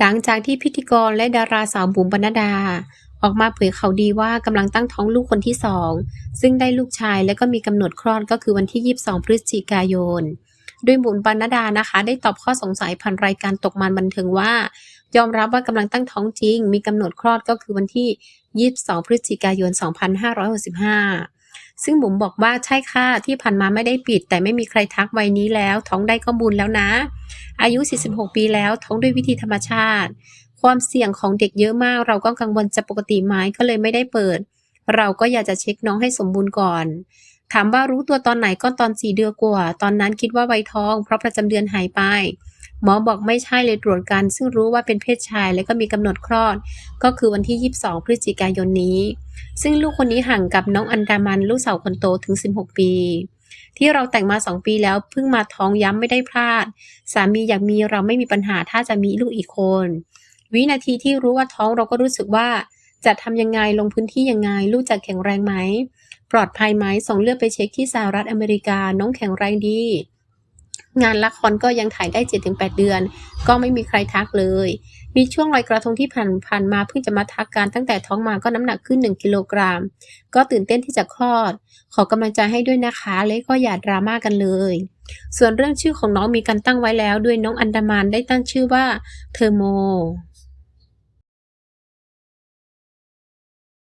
หลังจากที่พิธีกรและดาราสาวบุ๋มปนัดา ออกมาเผยข่าวดีว่ากำลังตั้งท้องลูกคนที่สอง ซึ่งได้ลูกชายและก็มีกำหนดคลอดก็คือวันที่ 22 พฤศจิกายน โดยบุ๋มปนัดดานะคะ ได้ตอบข้อสงสัยผ่านรายการตกมันบันเทิงว่า ยอมรับว่ากำลังตั้งท้องจริง มีกำหนดคลอดก็คือวันที่ 22 พฤศจิกายน 2565 ซึ่งบุ๋มบอกว่าใช่ค่ะที่ผ่านมาไม่ได้ปิด แต่ไม่มีใครทักวัยนี้แล้ว ท้องได้ก็บุญแล้วนะ อายุ 46 ปีแล้วท้องด้วยวิธีธรรมชาติ ความเสี่ยงของเด็กเยอะมาก เราก็กังวลจะปกติไหมก็เลยไม่ได้เปิด เราก็อยากจะเช็คน้องให้สมบูรณ์ก่อน ถามว่ารู้ตัวตอนไหนก็ตอนสี่เดือนกว่า ตอนนั้นคิดว่าไวยท้อง เพราะประจำเดือนหายไป หมอบอกไม่ใช่เลยตรวจกัน ซึ่งรู้ว่าเป็นเพศชายและก็มีกำหนดคลอด ก็คือวันที่ 22 พฤศจิกายนนี้ ซึ่งลูกคนนี้ห่างกับน้องอันดามันลูกสาวคนโตถึง 16 ปี ที่เราแต่งมา 2 ปีแล้วเพิ่งมาท้องย้ำไม่ได้พลาด สามีอยากมีเราไม่มีปัญหาถ้าจะมีลูกอีกคน วินาทีที่รู้ว่าท้องเราก็รู้สึกว่าจะทำยังไงลงพื้นที่ยังไง ลูกจะแข็งแรงไหม ปลอดภัยไหมส่งเลือดไปเช็คที่สหรัฐอเมริกาน้องแข็งแรงดี งานละครก็ยังถ่ายได้ 7-8 เดือน ก็ไม่มีใครทักเลย มีช่วงลอยกระทงที่ผ่านผ่านมาเพิ่งจะมาทักกันตั้งแต่ท้องมาก็น้ำหนักขึ้น 1 กิโลกรัม ก็ตื่นเต้นที่จะคลอด ขอกำลังใจให้ด้วยนะคะและก็อย่าดราม่ากันเลย ส่วนเรื่องชื่อของน้องมีการตั้งไว้แล้วด้วยน้องอันดามันได้ตั้งชื่อว่าเทอร์โม